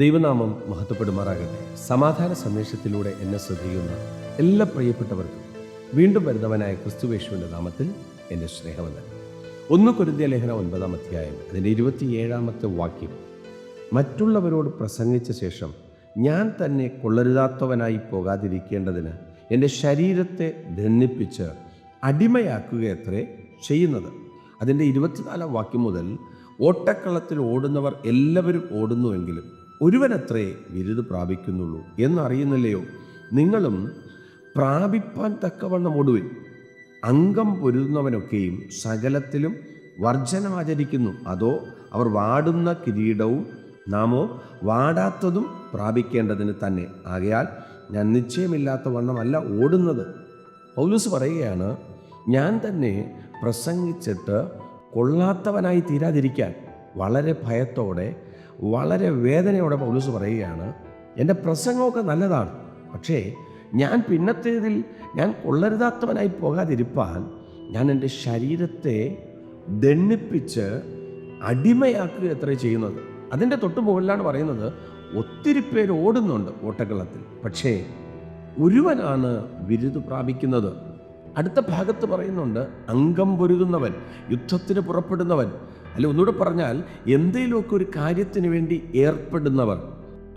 ദൈവനാമം മഹത്വപ്പെടുമാറാകട്ടെ. സമാധാന സന്ദേശത്തിലൂടെ എന്നെ ശ്രദ്ധിക്കുന്ന എല്ലാ പ്രിയപ്പെട്ടവർക്കും വീണ്ടും വരുന്നവനായ ക്രിസ്തുവേശുവിന്റെ നാമത്തിൽ എന്റെ സ്നേഹവന്ദൻ ഒന്ന് കുരുതിയ ലേഖന ഒൻപതാം അധ്യായം അതിന്റെ ഇരുപത്തിയേഴാമത്തെ വാക്യം. മറ്റുള്ളവരോട് പ്രസംഗിച്ച ശേഷം ഞാൻ തന്നെ കൊള്ളരുതാത്തവനായി പോകാതിരിക്കേണ്ടതിന് എന്റെ ശരീരത്തെ ദണ്ണിപ്പിച്ച് അടിമയാക്കുകയത്രേ ചെയ്യുന്നത്. അതിന്റെ ഇരുപത്തിനാലാം വാക്യം മുതൽ ഓട്ടക്കളത്തിൽ ഓടുന്നവർ എല്ലാവരും ഓടുന്നുവെങ്കിലും ഒരുവനത്രേ ബിരുദ് പ്രാപിക്കുന്നുള്ളൂ എന്നറിയുന്നില്ലയോ? നിങ്ങളും പ്രാപിപ്പാൻ തക്കവണ്ണം ഒടുവിൽ അംഗം പൊരുതുന്നവനൊക്കെയും സകലത്തിലും വർജനമാചരിക്കുന്നു അതോ അവർ വാടുന്ന കിരീടവും നാമോ വാടാത്തതും പ്രാപിക്കേണ്ടതിന് തന്നെ. ആകയാൽ ഞാൻ നിശ്ചയമില്ലാത്ത വണ്ണമല്ല ഓടുന്നത്. പൗലൂസ് പറയുകയാണ് ഞാൻ തന്നെ പ്രസംഗിച്ചിട്ട് കൊള്ളാത്തവനായി തീരാതിരിക്കാൻ വളരെ ഭയത്തോടെ വളരെ വേദനയോടെ പൗലൂസ് പറയുകയാണ് എന്റെ പ്രസംഗമൊക്കെ നല്ലതാണ് പക്ഷേ ഞാൻ പിന്നത്തേതിൽ ഞാൻ കൊള്ളരുതാത്തവനായി പോകാതിരിപ്പാൻ ഞാൻ എന്റെ ശരീരത്തെ ദണ്ണിപ്പിച്ച് അടിമയാക്കുക എത്ര ചെയ്യുന്നത്. അതിന്റെ തൊട്ട് മുകളിലാണ് പറയുന്നത് ഒത്തിരി പേര് ഓടുന്നുണ്ട് ഓട്ടക്കളത്തിൽ പക്ഷേ ഒരുവനാണ് ബിരുദ് പ്രാപിക്കുന്നത്. അടുത്ത ഭാഗത്ത് പറയുന്നുണ്ട് അംഗം പൊരുതുന്നവൻ യുദ്ധത്തിന് പുറപ്പെടുന്നവൻ അല്ല ഒന്നുകൂടെ പറഞ്ഞാൽ എന്തെങ്കിലുമൊക്കെ ഒരു കാര്യത്തിന് വേണ്ടി ഏർപ്പെടുന്നവർ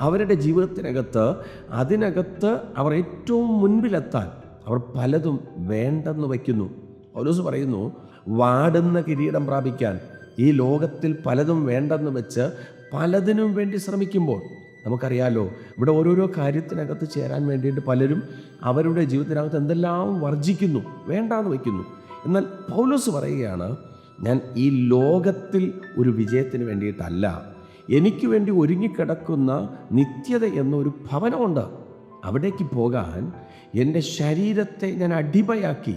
അവരുടെ ജീവിതത്തിനകത്ത് അതിനകത്ത് അവർ ഏറ്റവും മുൻപിലെത്താൻ അവർ പലതും വേണ്ടെന്ന് വയ്ക്കുന്നു. പൗലോസ് പറയുന്നു വാടുന്ന കിരീടം പ്രാപിക്കാൻ ഈ ലോകത്തിൽ പലതും വേണ്ടെന്ന് വെച്ച് പലതിനും വേണ്ടി ശ്രമിക്കുമ്പോൾ നമുക്കറിയാലോ ഇവിടെ ഓരോരോ കാര്യത്തിനകത്ത് ചേരാൻ വേണ്ടിയിട്ട് പലരും അവരുടെ ജീവിതത്തിനകത്ത് എന്തെല്ലാം വർജിക്കുന്നു വേണ്ടാന്ന് വയ്ക്കുന്നു. എന്നാൽ പൗലോസ് പറയുകയാണ് ഞാൻ ഈ ലോകത്തിൽ ഒരു വിജയത്തിന് വേണ്ടിയിട്ടല്ല. എനിക്ക് വേണ്ടി ഒരുങ്ങിക്കിടക്കുന്ന നിത്യത എന്നൊരു ഭവനമുണ്ട്. അവിടേക്ക് പോകാൻ എന്റെ ശരീരത്തെ ഞാൻ അടിമയാക്കി.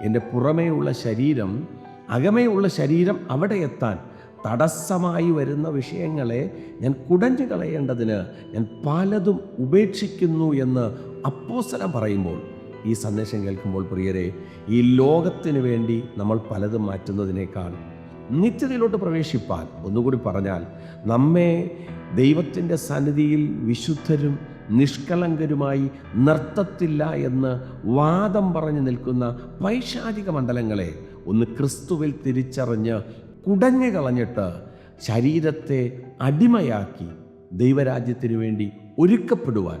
എന്റെ പുറമേയുള്ള ശരീരം അകമേയുള്ള ശരീരം അവിടെ എത്താൻ തടസ്സമായി വരുന്ന വിഷയങ്ങളെ ഞാൻ കുടഞ്ഞു കളയേണ്ടതിന് ഞാൻ പലതും ഉപേക്ഷിക്കുന്നു എന്ന് അപ്പോസ്തലൻ പറയുമ്പോൾ ഈ സന്ദേശം കേൾക്കുമ്പോൾ പ്രിയരെ ഈ ലോകത്തിന് വേണ്ടി നമ്മൾ പലതും മാറ്റുന്നതിനേക്കാൾ നിത്യതയിലോട്ട് പ്രവേശിപ്പാൻ ഒന്നുകൂടി പറഞ്ഞാൽ നമ്മെ ദൈവത്തിന്റെ സന്നിധിയിൽ വിശുദ്ധരും നിഷ്കളങ്കരുമായി നിർത്തത്തില്ല എന്ന് വാദം പറഞ്ഞു നിൽക്കുന്ന പൈശാചിക മണ്ഡലങ്ങളെ ഒന്ന് ക്രിസ്തുവിൽ തിരിച്ചറിഞ്ഞ് കുടഞ്ഞു കളഞ്ഞിട്ട് ശരീരത്തെ അടിമയാക്കി ദൈവരാജ്യത്തിനു വേണ്ടി ഒരുക്കപ്പെടുവാൻ